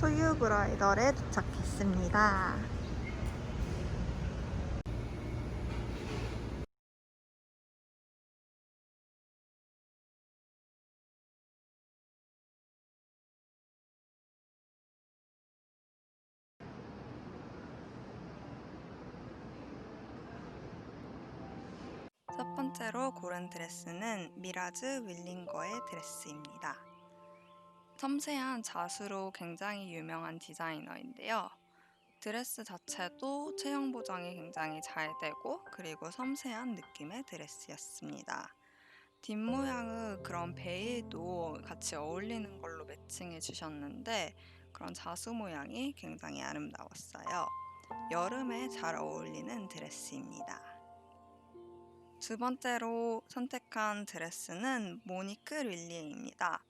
소유 브라이덜에 도착했습니다. 첫 번째로 고른 드레스는 미라즈 윌링거의 드레스입니다. 섬세한 자수로 굉장히 유명한 디자이너인데요. 드레스 자체도 체형 보정이 굉장히 잘 되고 그리고 섬세한 느낌의 드레스였습니다. 뒷모양은 그런 베일도 같이 어울리는 걸로 매칭해 주셨는데 그런 자수 모양이 굉장히 아름다웠어요. 여름에 잘 어울리는 드레스입니다. 두 번째로 선택한 드레스는 모니크 릴리에입니다.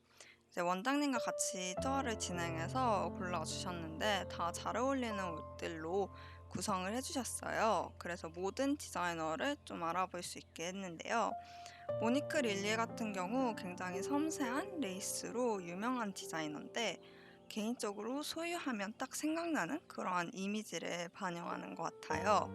이제 원장님과 같이 투어를 진행해서 골라주셨는데 다 잘 어울리는 옷들로 구성을 해주셨어요. 그래서 모든 디자이너를 좀 알아볼 수 있게 했는데요. 모니크 릴리 같은 경우 굉장히 섬세한 레이스로 유명한 디자이너인데 개인적으로 소유하면 딱 생각나는 그러한 이미지를 반영하는 것 같아요.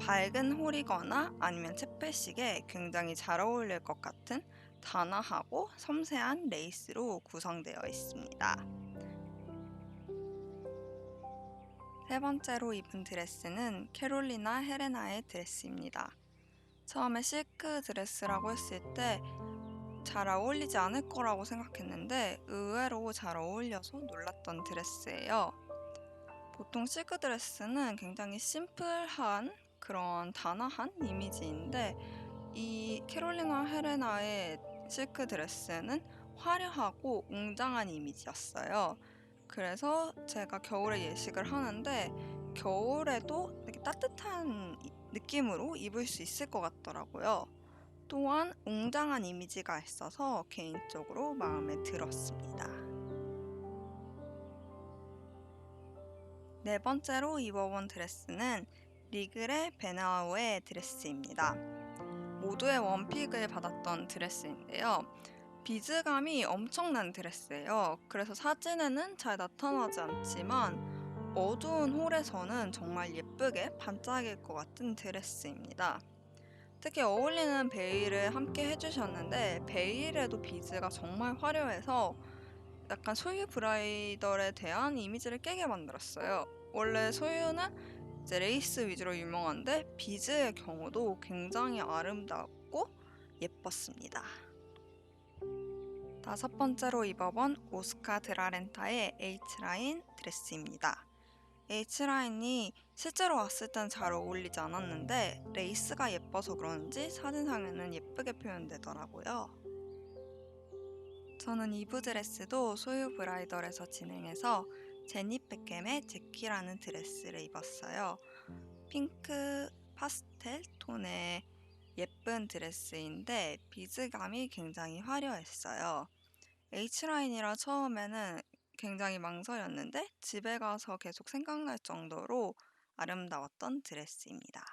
밝은 홀이거나 아니면 채플식에 굉장히 잘 어울릴 것 같은 단아하고 섬세한 레이스로 구성되어 있습니다. 세 번째로 입은 드레스는 캐롤리나 헤레나의 드레스입니다. 처음에 실크 드레스라고 했을 때 잘 어울리지 않을 거라고 생각했는데 의외로 잘 어울려서 놀랐던 드레스예요. 보통 실크 드레스는 굉장히 심플한 그런 단아한 이미지인데 이 캐롤리나 헤레나의 실크 드레스는 화려하고 웅장한 이미지였어요. 그래서 제가 겨울에 예식을 하는데 겨울에도 되게 따뜻한 이- 느낌으로 입을 수 있을 것 같더라고요. 또한 웅장한 이미지가 있어서 개인적으로 마음에 들었습니다. 네 번째로 입어본 드레스는 리글의 베나우의 드레스입니다. 모두의 원픽을 받았던 드레스인데요. 비즈감이 엄청난 드레스예요. 그래서 사진에는 잘 나타나지 않지만 어두운 홀에서는 정말 예쁘게 반짝일 것 같은 드레스입니다. 특히 어울리는 베일을 함께 해주셨는데 베일에도 비즈가 정말 화려해서 약간 소유 브라이덜에 대한 이미지를 깨게 만들었어요. 원래 소유는 이제 레이스 위주로 유명한데 비즈의 경우도 굉장히 아름답고 예뻤습니다. 다섯 번째로 입어본 오스카 드라렌타의 H라인 드레스입니다. H라인이 실제로 왔을 땐 잘 어울리지 않았는데 레이스가 예뻐서 그런지 사진상에는 예쁘게 표현되더라고요. 저는 이브 드레스도 소유 브라이덜에서 진행해서 제니 백겜의 제키라는 드레스를 입었어요. 핑크 파스텔 톤의 예쁜 드레스인데 비즈감이 굉장히 화려했어요. H라인이라 처음에는 굉장히 망설였는데 집에 가서 계속 생각날 정도로 아름다웠던 드레스입니다.